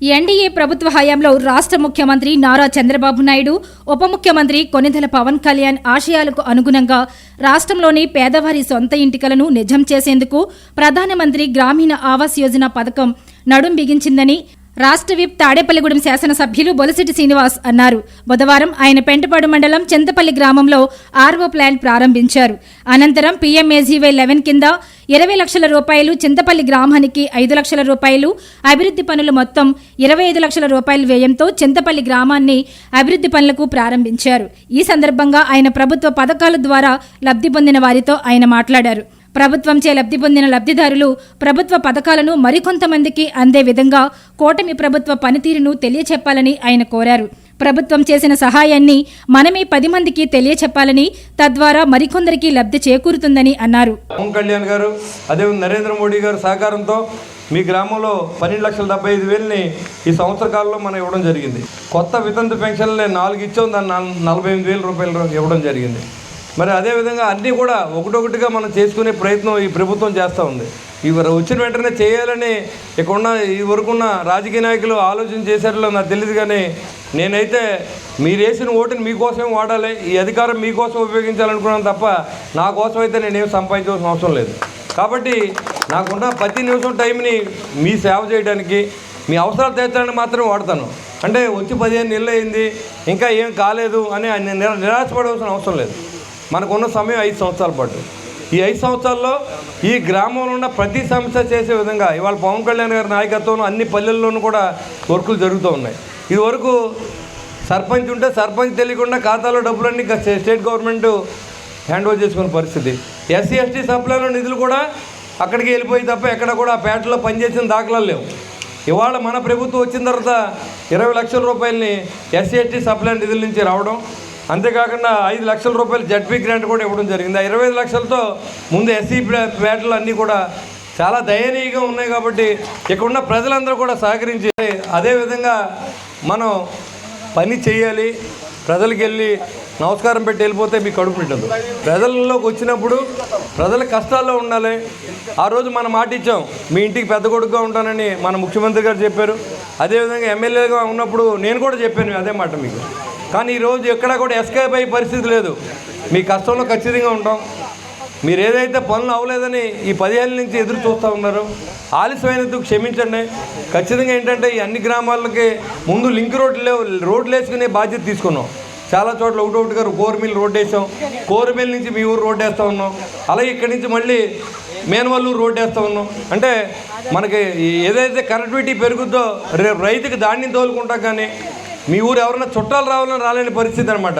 NDA ప్రభుత్వ హయాంలో రాష్ట్ర ముఖ్యమంత్రి నారా చంద్రబాబు నాయుడు ఉప ముఖ్యమంత్రి కొనిదెల పవన్ కళ్యాణ్ ఆశయాలకు అనుగుణంగా రాష్ట్రంలోని పేదవారి సొంత ఇంటికలను నిజం చేసేందుకు ప్రధానమంత్రి గ్రామీణ ఆవాస్ యోజన పథకం నడుం బిగించిందని రాష్ట్ర విప్ తాడేపల్లిగూడెం శాసనసభ్యులు బొలసిటి శ్రీనివాస్ అన్నారు. బుధవారం ఆయన పెంటపాడు మండలం చింతపల్లి గ్రామంలో ఆర్వో ప్లాంట్ ప్రారంభించారు. అనంతరం పీఎంఏజీవై లెవెన్ కింద ఇరవై లక్షల రూపాయలు చింతపల్లి గ్రామానికి ఐదు లక్షల రూపాయలు అభివృద్ధి పనులు మొత్తం ఇరవై ఐదు లక్షల రూపాయల వ్యయంతో చింతపల్లి గ్రామాన్ని అభివృద్ధి పనులకు ప్రారంభించారు. ఈ సందర్భంగా ఆయన ప్రభుత్వ పథకాల ద్వారా లబ్ధి పొందిన వారితో ఆయన మాట్లాడారు. ప్రభుత్వంచే లబ్ధి పొందిన లబ్ధిదారులు ప్రభుత్వ పథకాలను మరికొంతమందికి అందే విధంగా కూటమి ప్రభుత్వ పనితీరును తెలియచెప్పాలని ఆయన కోరారు. ప్రభుత్వం చేసిన సహాయాన్ని మనమే పది మందికి తెలియచెప్పాలని తద్వారా మరికొందరికి లబ్ధి చేకూరుతుందని అన్నారు. పవన్ కళ్యాణ్ గారు అదే నరేంద్ర మోడీ గారు సహకారంతో మీ గ్రామంలో పన్నెండు లక్షల డెబ్బై ఐదు వేలని ఈ సంవత్సర కాలంలో మనం ఇవ్వడం జరిగింది. కొత్త వితంతు పెన్షన్లు నాలుగు ఇచ్చాం దాన్ని నలభై ఎనిమిది వేల రూపాయలు ఇవ్వడం జరిగింది. మరి అదేవిధంగా అన్నీ కూడా ఒకటొకటిగా మనం చేసుకునే ప్రయత్నం ఈ ప్రభుత్వం చేస్తూ ఉంది. ఇవి వచ్చిన వెంటనే చేయాలని ఇక్కడున్న ఈ వరకున్న రాజకీయ నాయకులు ఆలోచన చేశారో నాకు తెలియదు కానీ నేనైతే మీరు వేసిన ఓటుని మీకోసమే వాడాలి ఈ అధికారం మీకోసం ఉపయోగించాలనుకున్నాను తప్ప నా కోసం అయితే నేనేం సంపాదించవలసిన అవసరం లేదు. కాబట్టి నాకున్న ప్రతి నిమిషం టైంని మీ సేవ చేయడానికి మీ అవసరాలు తీర్చడానికి మాత్రమే వాడతాను. అంటే వచ్చి పదిహేను నెలలు అయింది ఇంకా ఏం కాలేదు అని నిరాశపడవలసిన అవసరం లేదు. మనకున్న సమయం ఐదు సంవత్సరాల పాటు. ఈ ఐదు సంవత్సరాల్లో ఈ గ్రామంలో ఉన్న ప్రతి సమస్య చేసే విధంగా ఇవాళ పవన్ కళ్యాణ్ గారి నాయకత్వంలో అన్ని పల్లెల్లోనూ కూడా వర్కులు జరుగుతూ ఉన్నాయి. ఇది వరకు సర్పంచ్ ఉంటే సర్పంచ్ తెలియకుండా ఖాతాలో డబ్బులన్నీ స్టేట్ గవర్నమెంట్ హ్యాండ్ ఓవర్ చేసుకున్న పరిస్థితి. ఎస్సీ ఎస్టీ సప్లైలో నిధులు కూడా అక్కడికి వెళ్ళిపోయి తప్ప ఎక్కడ కూడా ఆ పేటలో పనిచేసిన దాఖలాలు లేవు. ఇవాళ మన ప్రభుత్వం వచ్చిన తర్వాత ఇరవై లక్షల రూపాయలని ఎస్సీ ఎస్టీ సప్లై నిధుల నుంచి రావడం అంతేకాకుండా ఐదు లక్షల రూపాయలు జడ్పీ గ్రాంట్ కూడా ఇవ్వడం జరిగింది. ఆ ఇరవై ఐదు లక్షలతో ముందు ఎస్సీ పేటలు అన్నీ కూడా చాలా దయనీయంగా ఉన్నాయి కాబట్టి ఇక్కడ ఉన్న ప్రజలందరూ కూడా సహకరించి అదేవిధంగా మనం పని చేయాలి ప్రజలకు వెళ్ళి నమస్కారం పెట్టి వెళ్ళిపోతే మీకు కడుపు పెట్టదు ప్రజల్లోకి వచ్చినప్పుడు ప్రజల కష్టాల్లో ఉండాలి. ఆ రోజు మనం మాట ఇచ్చాం మీ ఇంటికి పెద్ద కొడుకుగా ఉంటానని మన ముఖ్యమంత్రి గారు చెప్పారు. అదేవిధంగా ఎమ్మెల్యేగా ఉన్నప్పుడు నేను కూడా చెప్పాను అదే మాట మీకు. కానీ ఈరోజు ఎక్కడా కూడా ఎస్కేప్ అయ్యే పరిస్థితి లేదు. మీ కష్టంలో ఖచ్చితంగా ఉంటాం. మీరు ఏదైతే పనులు అవ్వలేదని ఈ పదిహేను నుంచి ఎదురు చూస్తూ ఉన్నారు. ఆలస్యమైనందుకు క్షమించండి. ఖచ్చితంగా ఏంటంటే ఈ అన్ని గ్రామాలకి ముందు లింక్ రోడ్లు లేవు. రోడ్లు వేసుకునే బాధ్యత తీసుకున్నాం. చాలా చోట్ల ఒకటొకటిగా కోరమిల్ రోడ్ వేసాం. కోరమిల్ నుంచి మీ ఊరు రోడ్ వేస్తూ ఉన్నాం. అలాగే ఇక్కడి నుంచి మళ్ళీ మేనవల్లూరు రోడ్ వేస్తూ ఉన్నాం. అంటే మనకి ఏదైతే కనెక్టివిటీ పెరుగుద్దో రేపు రైతుకి ధాన్యం తోలుకుంటాం కానీ మీ ఊరు ఎవరైనా చుట్టాలు రావాలని రాలేని పరిస్థితి అనమాట